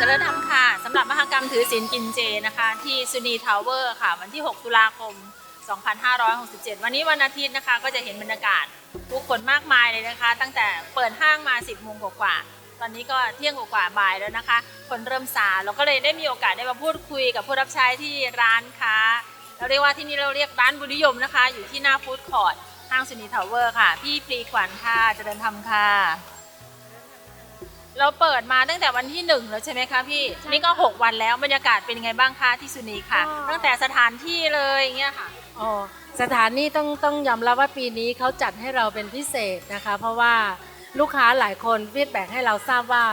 จริญธรรมค่ะสำหรับมหกรรมถือศีลกินเจนะคะ ที่ซูนีทาวเวอร์ค่ะ วันที่ 6 ตุลาคม 2567 วันนี้วันอาทิตย์นะคะ ก็จะเห็นบรรยากาศผู้คนมากมายเลยนะคะ ตั้งแต่เปิดห้างมา 10โมงกว่าตอนนี้ก็เที่ยงกว่าบ่ายแล้วนะคะ คนเริ่มซาเราก็เลยได้มีโอกาสได้มาพูดคุยกับผู้รับใช้ที่ร้านค้าเราเรียกว่าที่นี่เราเรียกร้านบุญนิยมนะคะ อยู่ที่หน้าฟู้ดคอร์ทห้างซูนีทาวเวอร์ค่ะ พี่ปรีขวัญค่ะเจริญธรรมค่ะ เราเปิดมาตั้งแต่วันที่หนึ่งแล้วใช่ไหมคะพี่ นี่ก็ 6 วันแล้วบรรยากาศเป็นยังไงบ้างคะที่สุนีค่ะ ก็ ตั้งแต่สถานที่เลยอย่างเงี้ยค่ะ อ๋อสถานนี้ต้องต้องยอมรับว่าปีนี้เขาจัดให้เราเป็นพิเศษนะคะ เพราะว่าลูกค้าหลายคนฟีดแบ็ให้เราทราบว่า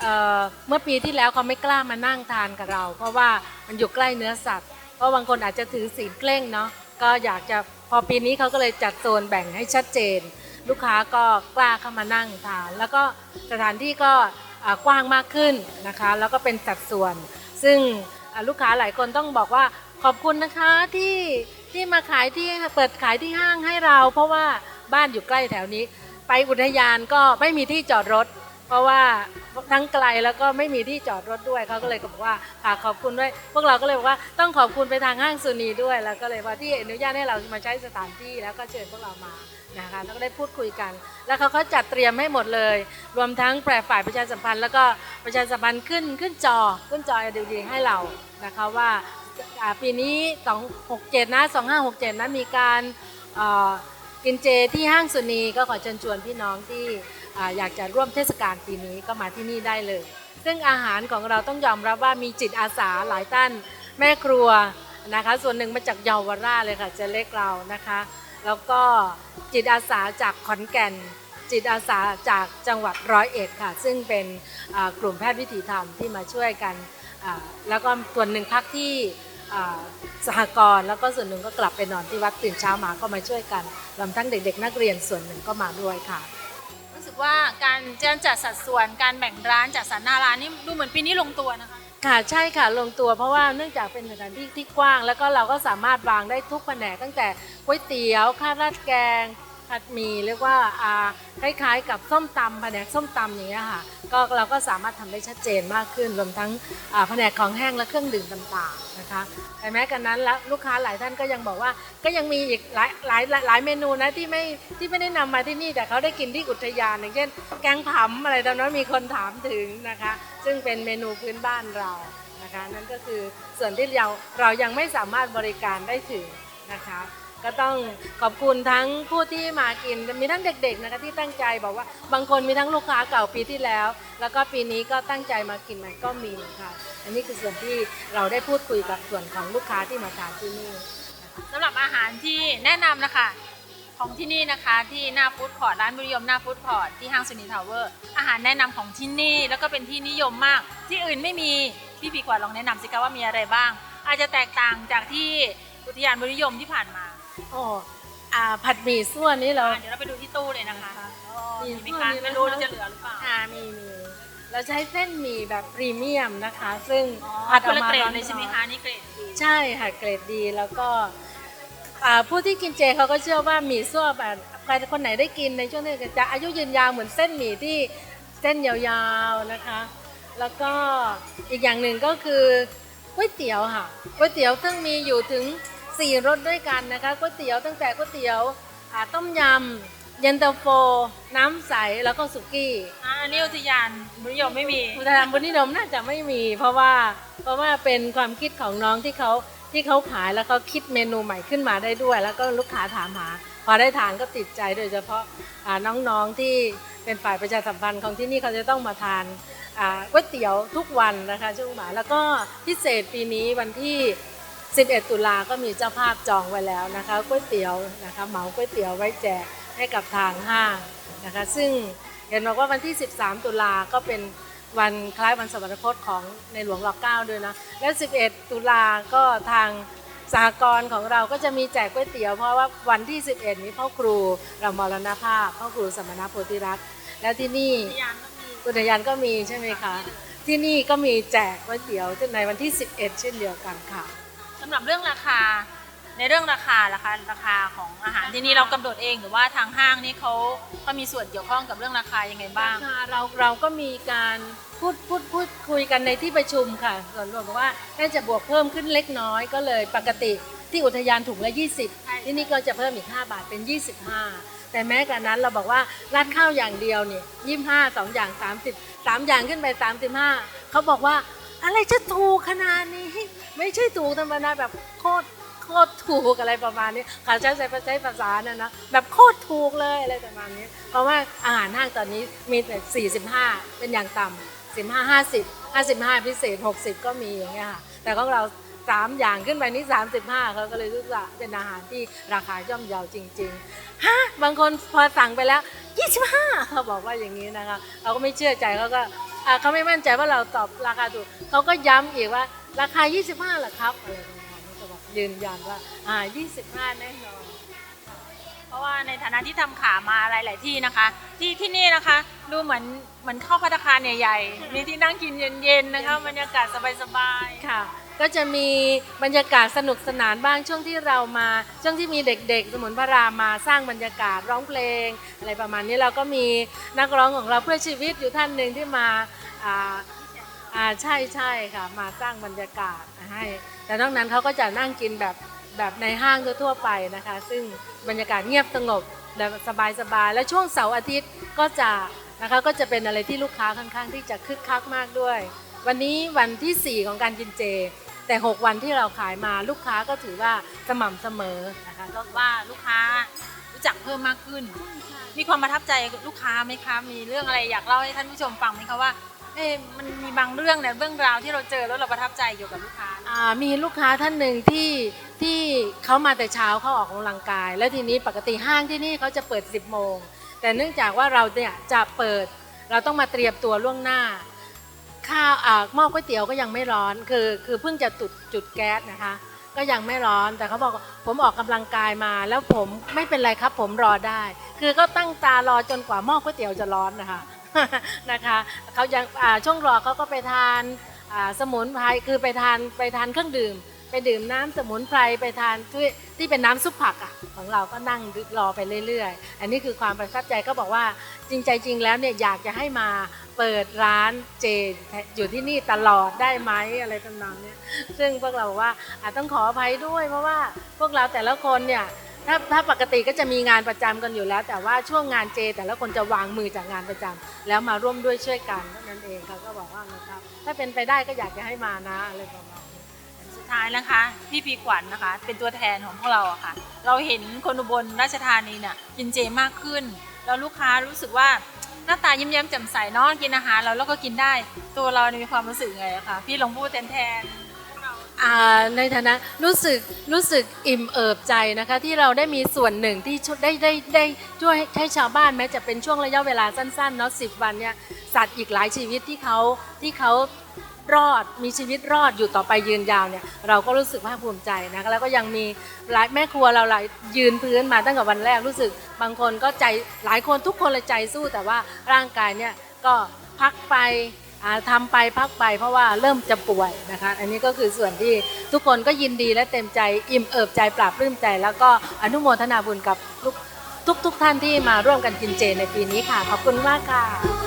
เอ่อเมื่อปีที่แล้วเขาไม่กล้ามานั่งทานกับเรา เพราะว่ามันอยู่ใกล้เนื้อสัตว์ เพราะบางคนอาจจะถือศีลเคร่งเนาะก็อยากจะพอปีนี้เขาก็เลยจัดโซนแบ่งให้ชัดเจน ลูกค้าก็กล้าเข้ามานั่งทาน แล้วก็สถานที่ก็กว้างมากขึ้นนะคะ แล้วก็เป็นสัดส่วน ซึ่งลูกค้าหลายคนต้องบอกว่าขอบคุณนะคะที่ที่มาขายที่เปิดขายที่ห้างให้เรา เพราะว่าบ้านอยู่ใกล้แถวนี้ ไปอุทยานก็ไม่มีที่จอดรถ เพราะว่าทั้งไกลแล้วก็ไม่มีที่จอดรถด้วยเขาก็เลยบอกว่าฝากขอบคุณด้วย พวกเราก็เลยบอกว่าต้องขอบคุณไปทางห้างซูนีด้วย แล้วก็เลยว่าที่อนุญาตให้เรามาใช้สถานที่แล้วก็เชิญพวกเรามานะคะแล้วก็ได้พูดคุยกัน แล้วเขาก็จัดเตรียมให้หมดเลย รวมทั้งแปรฝ่ายประชาสัมพันธ์ แล้วก็ประชาสัมพันธ์ขึ้นขึ้นจอขึ้นจอ LED ให้เรานะคะว่าปีนี้ 267 นะ 2567 นะ มีการกินเจที่ห้างสุนีก็ขอเชิญชวนพี่น้องที่ อยากจะร่วมเทศกาลปีนี้ก็มาที่นี่ได้เลย ซึ่งอาหารของเราต้องยอมรับว่ามีจิตอาสาหลายท่านแม่ครัวนะคะ ส่วนหนึ่งมาจากเยาวราชเลยค่ะเจะเล็กเรานะคะ แล้วก็จิตอาสาจากขอนแก่น จิตอาสาจากจังหวัดร้อยเอ็ดค่ะ ซึ่งเป็นกลุ่มแพทย์วิถีธรรมที่มาช่วยกัน แล้วก็ส่วนหนึ่งพักที่สหกรณ์แล้วก็ส่วนหนึ่งก็กลับไปนอนที่วัดตื่นเช้ามาก็มาช่วยกันรวมทั้งเด็ก ๆ นักเรียนส่วนหนึ่งก็มาด้วยค่ะ สึกว่าการจัดสัดส่วนการแบ่งร้านจัดสรรหน้าร้านนี่ดูเหมือนปีนี้ลงตัวนะคะ ค่ะใช่ค่ะลงตัวเพราะว่าเนื่องจากเป็นสถานที่ที่กว้าง แล้วก็เราก็สามารถวางได้ทุกแผนกตั้งแต่ก๋วยเตี๋ยวข้าวราดแกง ผัดหมี่เรียกว่าคล้าย ๆ กับส้มตำแผนกส้มตำอย่างเงี้ยค่ะก็เราก็สามารถทำได้ชัดเจนมากขึ้นรวมทั้งแผนกของแห้งและเครื่องดื่มต่างๆนะคะแต่แม้กันนั้นแล้วลูกค้าหลายท่านก็ยังบอกว่าก็ยังมีอีกหลายหลายหลายเมนูนะที่ไม่ที่ไม่ได้นำมาที่นี่ แต่เขาได้กินที่อุทยานอย่างเช่น แกงผำอะไรตอนนั้นมีคนถามถึงนะคะ ซึ่งเป็นเมนูพื้นบ้านเรานะคะนั่นก็คือส่วนที่เราเรายังไม่สามารถบริการได้ถึงนะคะ ก็ต้องขอบคุณทั้งผู้ที่มากิน มีทั้งเด็กๆนะคะที่ตั้งใจบอกว่า บางคนมีทั้งลูกค้าเก่าปีที่แล้ว แล้วก็ปีนี้ก็ตั้งใจมากินมันก็มีค่ะ อันนี้คือส่วนที่เราได้พูดคุยกับส่วนของลูกค้าที่มาทานที่นี่สำหรับอาหารที่แนะนำนะคะของที่นี่นะคะที่หน้าฟู้ดคอร์ทร้านบุญนิยมหน้าฟู้ดคอร์ทที่ห้างสุนีทาวเวอร์อาหารแนะนำของที่นี่ แล้วก็เป็นที่นิยมมาก ที่อื่นไม่มีพี่ปีกว่าลองแนะนำสิคะว่ามีอะไรบ้าง อาจจะแตกต่างจากที่อุทยานบุญนิยมที่ผ่านมา โอ้อ่าผัดหมี่ส่วนนี้เรา อะเดี๋ยวเราไปดูที่ตู้เลยนะคะอ๋อมีมีไหมคะมีไหม ไม่รู้ว่าจะเหลือหรือเปล่า อ่ามีมีเราใช้เส้นหมี่แบบพรีเมียมนะคะ ซึ่งอ๋อผัดคออนกละมาเกรดร้อนๆเลยใช่ไหมคะนี่เกรดดีใช่ค่ะเกรดดีแล้วก็อ่าผู้ที่กินเจเขาก็เชื่อว่าหมี่ซั่วแบบใครคนไหนได้กินในช่วงนี้จะอายุยืนยาวเหมือนเส้นหมี่ที่เส้นยาวๆนะคะ แล้วก็อีกอย่างหนึ่งก็คือก๋วยเตี๋ยวค่ะก๋วยเตี๋ยวซึ่งมีอยู่ถึง 4รสด้วยกันนะคะก๋วยเตี๋ยวตั้งแต่ก๋วยเตี๋ยวอ่าต้มยำเย็นตาโฟ น้ำใสแล้วก็สุกี้อ่าอันนี้อุทยานบุญนิยมไม่มี อุทยานบุญนิยมน่าจะไม่มี เพราะว่าเพราะว่าเป็นความคิดของน้องที่เขาที่เขาขายแล้วเขาคิดเมนูใหม่ขึ้นมาได้ด้วย แล้วก็ลูกค้าถามหา พอได้ทานก็ติดใจโดยเฉพาะอ่าน้องๆที่เป็นฝ่ายประชาสัมพันธ์ของที่นี่เขาจะต้องมาทานอ่าก๋วยเตี๋ยวทุกวันนะคะช่วงบ่ายแล้วก็พิเศษปีนี้วันที่ 11 ตุลาก็มีเจ้าภาพจองไว้แล้วนะคะก๋วยเตี๋ยวนะคะเหมาก๋วยเตี๋ยวไว้แจกให้กับทางห้างนะคะซึ่งเห็นบอกว่าวันที่ 13 ตุลาก็เป็นวันคล้ายวันสวรรคตของในหลวงรัชกาลด้วยนะและ 11 ตุลาก็ทางสหกรณ์ของเราก็จะมีแจกก๋วยเตี๋ยว เพราะว่าวันที่ 11 นี้พ่อครูเรามรณภาพพ่อครูสมณโพธิรัตน์แล้วที่นี่อุทยานก็มีอุทยานก็มีใช่ไหมคะ ที่นี่ก็มีแจกก๋วยเตี๋ยวในวันที่ 11 เช่นเดียวกันค่ะำหรับเรื่องราคาในเรื่องราคาราคาราคาของอาหารที่นี่เรากำหนดเองหรือว่าทางห้างนี่เขาเขามีส่วนเกี่ยวข้องกับเรื่องราคายังไงบ้างค่ะเราเราก็มีการพูดพูดพูดคุยกันในที่ประชุมค่ะ ส่วนรวมบอกว่าน่าจะบวกเพิ่มขึ้นเล็กน้อยก็เลยปกติที่อุทยานถุงละใช่20 ที่นี่ก็จะเพิ่มอีก 5 บาทเป็น 25 แต่แม้กระนั้นเราบอกว่าราดข้าวอย่างเดียวเนี่ย25สองอย่าง 30 3 อย่างขึ้นไป 35 เขาบอกว่าอะไรจะถูกขนาดนี้ ไม่ใช่ถูกธรรมดาแบบโคตรโคตรถูกอะไรประมาณนี้ขาใช้ใช้ใช้ภาษาเนี่ยนะแบบโคตรถูกเลยอะไรประมาณนี้ เพราะว่าอาหารห้างตอนนี้มีแต่45 เป็นอย่างต่ำ15 50 55 พิเศษ 60 ก็มีอย่างเงี้ยค่ะแต่ของเรา3อย่างขึ้นไปนี่35เขาก็เลยรู้สึกว่าเป็นอาหารที่ราคาย่อมเยาจริงๆฮะบางคนพอสั่งไปแล้ว 25เขาบอกว่าอย่างนี้นะคะ เราก็ไม่เชื่อใจเขาก็เขาไม่มั่นใจว่าเราตอบราคาถูกเขาก็ย้ำอีกว่า ราคา 25เหรอครับอะไรประมาณนี้ก็บอกยืนยันว่าอ่า25แน่นอนเพราะว่าในฐานะที่ทำขามาหลาย ๆ ที่นะคะ ที่ที่นี่นะคะ ดูเหมือนเหมือนเข้าพัตตาคารใหญ่ๆมีที่นั่งกินเย็น ๆ นะคะบรรยากาศสบายค่ะ ก็จะมีบรรยากาศสนุกสนานบ้างช่วงที่เรามา ช่วงที่มีเด็กๆ สมุนพระรามมาสร้างบรรยากาศร้องเพลง อะไรประมาณนี้เราก็มีนักร้องของเราเพื่อชีวิตอยู่ท่านหนึ่งที่มาอ่า อ่าใช่ใช่ค่ะ มาสร้างบรรยากาศให้ แต่นอกนั้นเขาก็จะนั่งกินแบบแบบในห้างทั่วไปนะคะ ซึ่งบรรยากาศเงียบสงบและสบายๆและช่วงเสาร์อาทิตย์ก็จะนะคะก็จะเป็นอะไรที่ลูกค้าค่อนข้างที่จะคึกคักมากด้วย วันนี้วันที่ 4 ของการกินเจ แต่ 6 วันที่เราขายมาลูกค้าก็ถือว่าสม่ำเสมอนะคะก็ว่าลูกค้ารู้จักเพิ่มมากขึ้น มีความประทับใจลูกค้าไหมคะ มีเรื่องอะไรอยากเล่าให้ท่านผู้ชมฟังไหมคะว่า เอมันมีบางเรื่องเนี่ยเรื่องราวที่เราเจอแล้วเราประทับใจเกี่ยวกับลูกค้าอ่ามีลูกค้าท่านหนึ่งที่ที่เขามาแต่เช้าเขาออกกำลังกาย แล้วทีนี้ปกติห้างที่นี่เขาจะเปิด 10 โมง แต่เนื่องจากว่าเราเนี่ยจะเปิด เราต้องมาเตรียมตัวล่วงหน้า ข้าวอ่าหม้อก๋วยเตี๋ยวก็ยังไม่ร้อนคือคือเพิ่งจะจุดจุดแก๊สนะคะ ก็ยังไม่ร้อนแต่เขาบอกว่าผมออกกำลังกายมา แล้วผมไม่เป็นไรครับผมรอได้ คือก็ตั้งตารอจนกว่าหม้อก๋วยเตี๋ยวจะร้อนนะคะ นะคะเขายังอ่าช่วงรอเขาก็ไปทานสมุนไพรคือไปทานไปทานเครื่องดื่ม ไปดื่มน้ำสมุนไพรไปทานที่ที่เป็นน้ำซุปผักอะของเราก็นั่งรอไปเรื่อยๆ อันนี้คือความประทับใจก็บอกว่าจริงใจจริงแล้วเนี่ยอยากจะให้มาเปิดร้านเจอยู่ที่นี่ตลอดได้ไหมอะไรทำนองเนี้ยซึ่งพวกเราบอกว่าต้องขออภัยด้วยเพราะว่าพวกเราแต่ละคนเนี่ย ถ้าถ้าปกติก็จะมีงานประจำกันอยู่แล้ว แต่ว่าช่วงงานเจ แต่ละคนจะวางมือจากงานประจำแล้วมาร่วมด้วยช่วยกันเท่านั้นเองเขาก็บอกว่านะครับ ถ้าเป็นไปได้ก็อยากจะให้มานะอะไรประมาณนี้ สุดท้ายนะคะพี่พีขวัญนะคะ เป็นตัวแทนของพวกเราอะค่ะ เราเห็นคนอุบลราชธานีเนี่ยกินเจมากขึ้น แล้วลูกค้ารู้สึกว่าหน้าตายิ้มแย้มแจ่มใสเนาะกินอาหารเราแล้วก็กินได้ ตัวเราเนี่ยมีความรู้สึกไงอะคะพี่ลองพูดแทนแทน ในฐานะรู้สึกรู้สึกอิ่มเอิบใจนะคะที่เราได้มีส่วนหนึ่งที่ช่วยได้ได้ได้ช่วยให้ชาวบ้านแม้จะเป็นช่วงระยะเวลาสั้นๆเนาะสิวันเนี่ยสัตว์อีกหลายชีวิตที่เขาที่เขารอดมีชีวิตรอดอยู่ต่อไปยืนยาวเนี่ยเราก็รู้สึกภาคภูมิใจนะคะแล้วก็ยังมีหลายแม่ครัวเราหลายยืนพื้นมาตั้งแต่วันแรกรู้สึกบางคนก็ใจหลายคนทุกคนเลยใจสู้แต่ว่าร่างกายเนี่ยก็พักไป ทำทำไปพักไปเพราะว่าเริ่มจะป่วยนะคะ อันนี้ก็คือส่วนที่ทุกคนก็ยินดีและเต็มใจอิ่มเอิบใจปราบปลื้มใจ แล้วก็อนุโมทนาบุญกับทุกทุกท่านที่มาร่วมกันกินเจในปีนี้ค่ะ ขอบคุณมากค่ะ